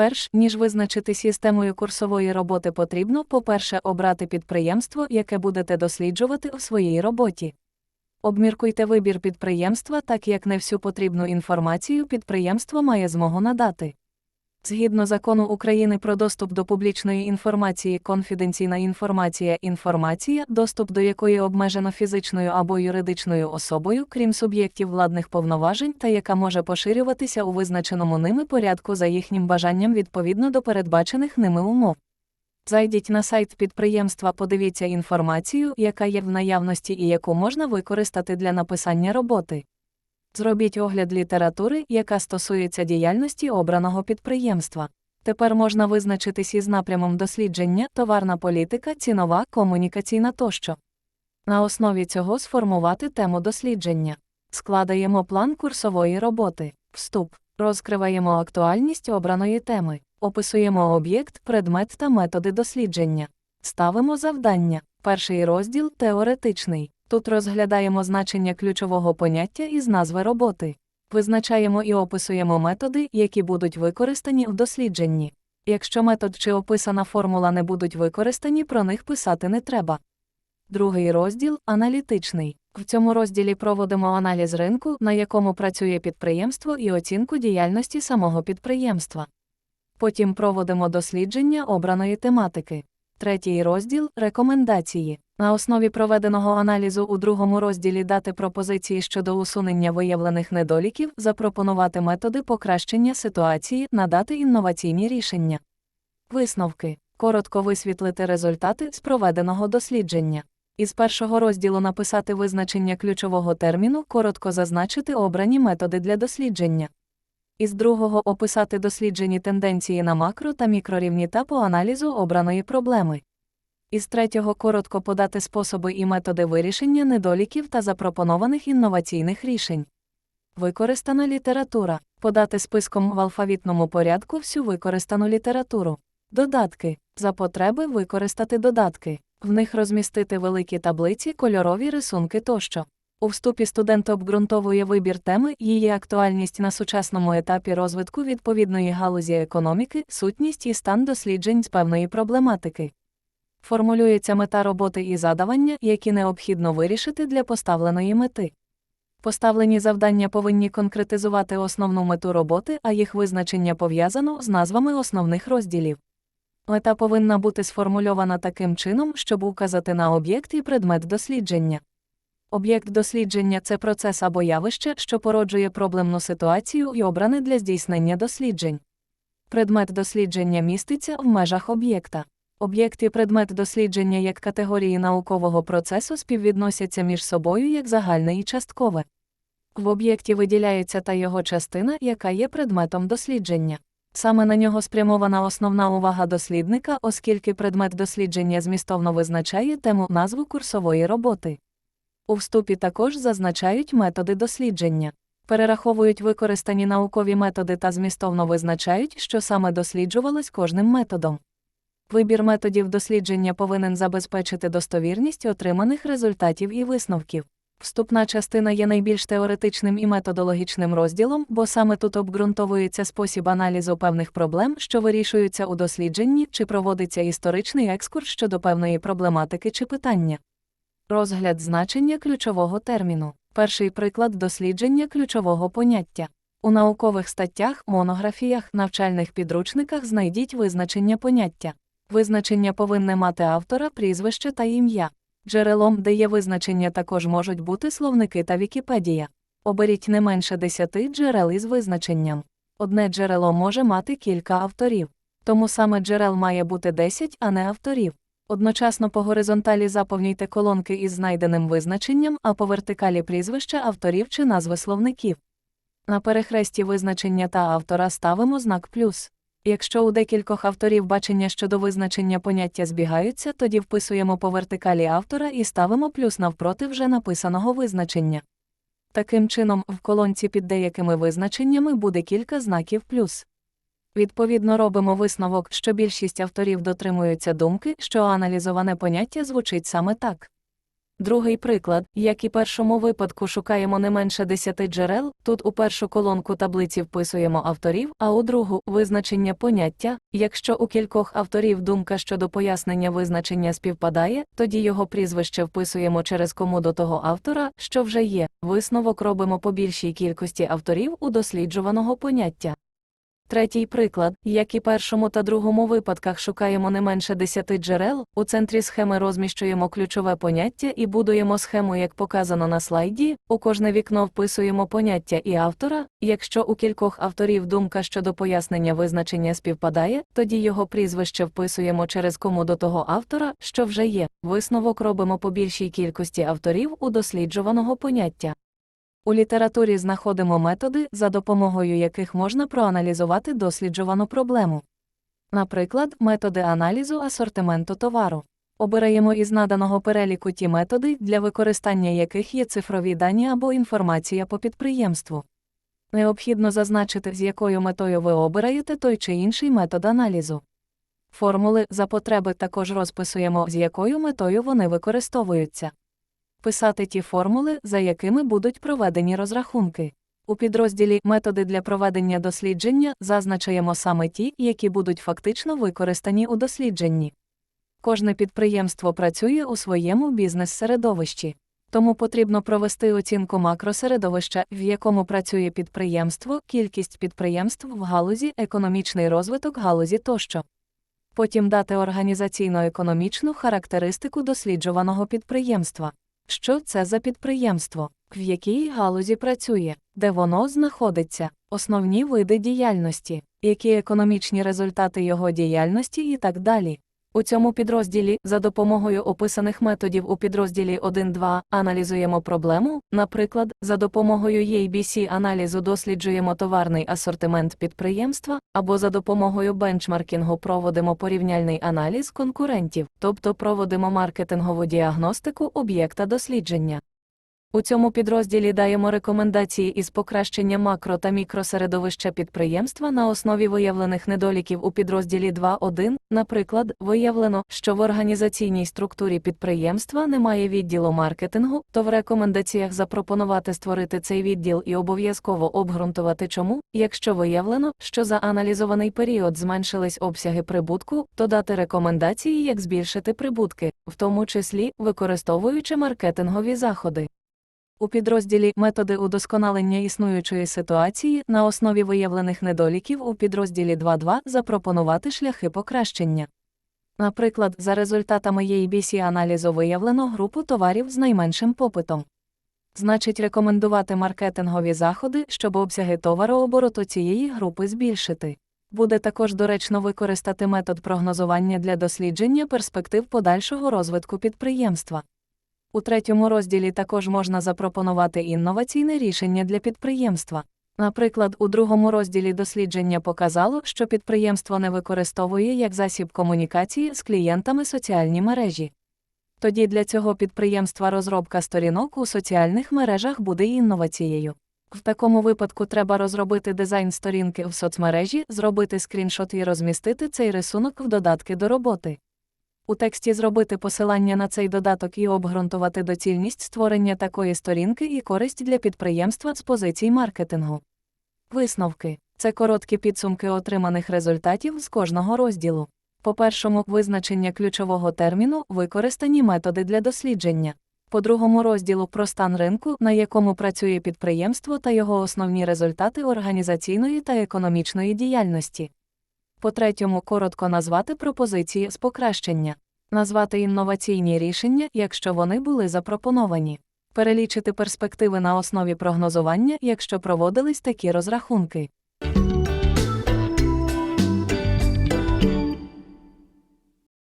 Перш ніж визначити системою курсової роботи, потрібно, по-перше, обрати підприємство, яке будете досліджувати у своїй роботі. Обміркуйте вибір підприємства, так як не всю потрібну інформацію підприємство має змогу надати. Згідно закону України про доступ до публічної інформації, конфіденційна інформація інформація, доступ до якої обмежено фізичною або юридичною особою, крім суб'єктів владних повноважень, та яка може поширюватися у визначеному ними порядку за їхнім бажанням відповідно до передбачених ними умов. Зайдіть на сайт підприємства, подивіться інформацію, яка є в наявності і яку можна використати для написання роботи. Зробіть огляд літератури, яка стосується діяльності обраного підприємства. Тепер можна визначитись із напрямом дослідження, товарна політика, цінова, комунікаційна тощо. На основі цього сформувати тему дослідження. Складаємо план курсової роботи. Вступ. Розкриваємо актуальність обраної теми. Описуємо об'єкт, предмет та методи дослідження. Ставимо завдання. Перший розділ теоретичний. Тут розглядаємо значення ключового поняття із назви роботи. Визначаємо і описуємо методи, які будуть використані в дослідженні. Якщо метод чи описана формула не будуть використані, про них писати не треба. Другий розділ аналітичний. В цьому розділі проводимо аналіз ринку, на якому працює підприємство, і оцінку діяльності самого підприємства. Потім проводимо дослідження обраної тематики. Третій розділ рекомендації. На основі проведеного аналізу у другому розділі дати пропозиції щодо усунення виявлених недоліків, запропонувати методи покращення ситуації, надати інноваційні рішення. Висновки. Коротко висвітлити результати з проведеного дослідження. Із першого розділу написати визначення ключового терміну, коротко зазначити обрані методи для дослідження. Із другого описати досліджені тенденції на макро та мікрорівні та по аналізу обраної проблеми. Із третього коротко подати способи і методи вирішення недоліків та запропонованих інноваційних рішень. Використана література. Подати списком в алфавітному порядку всю використану літературу. Додатки. За потреби використати додатки. В них розмістити великі таблиці, кольорові рисунки тощо. У вступі студент обґрунтовує вибір теми, її актуальність на сучасному етапі розвитку відповідної галузі економіки, сутність і стан досліджень з певної проблематики. Формулюється мета роботи і задавання, які необхідно вирішити для поставленої мети. Поставлені завдання повинні конкретизувати основну мету роботи, а їх визначення пов'язано з назвами основних розділів. Мета повинна бути сформульована таким чином, щоб указати на об'єкт і предмет дослідження. Об'єкт дослідження це процес або явище, що породжує проблемну ситуацію і обране для здійснення досліджень. Предмет дослідження міститься в межах об'єкта. Об'єкт і предмет дослідження як категорії наукового процесу співвідносяться між собою як загальне і часткове. В об'єкті виділяється та його частина, яка є предметом дослідження. Саме на нього спрямована основна увага дослідника, оскільки предмет дослідження змістовно визначає тему назву курсової роботи. У вступі також зазначають методи дослідження. Перераховують використані наукові методи та змістовно визначають, що саме досліджувалось кожним методом. Вибір методів дослідження повинен забезпечити достовірність отриманих результатів і висновків. Вступна частина є найбільш теоретичним і методологічним розділом, бо саме тут обґрунтовується спосіб аналізу певних проблем, що вирішуються у дослідженні, чи проводиться історичний екскурс щодо певної проблематики чи питання. Розгляд значення ключового терміну. Перший приклад дослідження ключового поняття. У наукових статтях, монографіях, навчальних підручниках знайдіть визначення поняття. Визначення повинне мати автора, прізвище та ім'я. Джерелом, де є визначення, також можуть бути словники та Вікіпедія. Оберіть не менше 10 джерел із визначенням. Одне джерело може мати кілька авторів. Тому саме джерел має бути 10, а не авторів. Одночасно по горизонталі заповнюйте колонки із знайденим визначенням, а по вертикалі прізвища авторів чи назви словників. На перехресті визначення та автора ставимо знак плюс. Якщо у декількох авторів бачення щодо визначення поняття збігаються, тоді вписуємо по вертикалі автора і ставимо плюс навпроти вже написаного визначення. Таким чином, в колонці під деякими визначеннями буде кілька знаків плюс. Відповідно, робимо висновок, що більшість авторів дотримуються думки, що аналізоване поняття звучить саме так. Другий приклад, як і першому випадку шукаємо не менше 10 джерел, тут у першу колонку таблиці вписуємо авторів, а у другу визначення поняття. Якщо у кількох авторів думка щодо пояснення визначення співпадає, тоді його прізвище вписуємо через кому до того автора, що вже є. Висновок робимо по більшій кількості авторів у досліджуваного поняття. Третій приклад, як і першому та другому випадках шукаємо не менше 10 джерел, у центрі схеми розміщуємо ключове поняття і будуємо схему, як показано на слайді, у кожне вікно вписуємо поняття і автора, якщо у кількох авторів думка щодо пояснення визначення співпадає, тоді його прізвище вписуємо через кому до того автора, що вже є, висновок робимо по більшій кількості авторів у досліджуваного поняття. У літературі знаходимо методи, за допомогою яких можна проаналізувати досліджувану проблему. Наприклад, методи аналізу асортименту товару. Обираємо із наданого переліку ті методи, для використання яких є цифрові дані або інформація по підприємству. Необхідно зазначити, з якою метою ви обираєте той чи інший метод аналізу. Формули за потреби також розписуємо, з якою метою вони використовуються писати ті формули, за якими будуть проведені розрахунки. У підрозділі Методи для проведення дослідження зазначаємо саме ті, які будуть фактично використані у дослідженні. Кожне підприємство працює у своєму бізнес-середовищі. Тому потрібно провести оцінку макросередовища, в якому працює підприємство, кількість підприємств в галузі, економічний розвиток галузі тощо. Потім дати організаційно-економічну характеристику досліджуваного підприємства. Що це за підприємство, в якій галузі працює, де воно знаходиться, основні види діяльності, які економічні результати його діяльності? І так далі. У цьому підрозділі, за допомогою описаних методів у підрозділі 1.2, аналізуємо проблему, наприклад, за допомогою ABC-аналізу досліджуємо товарний асортимент підприємства, або за допомогою бенчмаркінгу проводимо порівняльний аналіз конкурентів, тобто проводимо маркетингову діагностику об'єкта дослідження. У цьому підрозділі даємо рекомендації із покращення макро та мікросередовища підприємства на основі виявлених недоліків у підрозділі 2.1. Наприклад, виявлено, що в організаційній структурі підприємства немає відділу маркетингу, то в рекомендаціях запропонувати створити цей відділ і обов'язково обґрунтувати чому, якщо виявлено, що за аналізований період зменшились обсяги прибутку, то дати рекомендації, як збільшити прибутки, в тому числі використовуючи маркетингові заходи. У підрозділі Методи удосконалення існуючої ситуації на основі виявлених недоліків у підрозділі 2.2 запропонувати шляхи покращення. Наприклад, за результатами EIBC-аналізу виявлено групу товарів з найменшим попитом. Значить, рекомендувати маркетингові заходи, щоб обсяги товарообороту цієї групи збільшити. Буде також доречно використати метод прогнозування для дослідження перспектив подальшого розвитку підприємства. У третьому розділі також можна запропонувати інноваційне рішення для підприємства. Наприклад, у другому розділі дослідження показало, що підприємство не використовує як засіб комунікації з клієнтами соціальні мережі. Тоді для цього підприємства розробка сторінок у соціальних мережах буде інновацією. В такому випадку треба розробити дизайн сторінки в соцмережі, зробити скріншот і розмістити цей рисунок в додатки до роботи. У тексті зробити посилання на цей додаток і обґрунтувати доцільність створення такої сторінки і користь для підприємства з позицій маркетингу. Висновки це короткі підсумки отриманих результатів з кожного розділу. По-першому, визначення ключового терміну, використані методи для дослідження. По другому розділу про стан ринку, на якому працює підприємство та його основні результати організаційної та економічної діяльності. По-третьому, коротко назвати пропозиції з покращення, назвати інноваційні рішення, якщо вони були запропоновані, перелічити перспективи на основі прогнозування, якщо проводились такі розрахунки.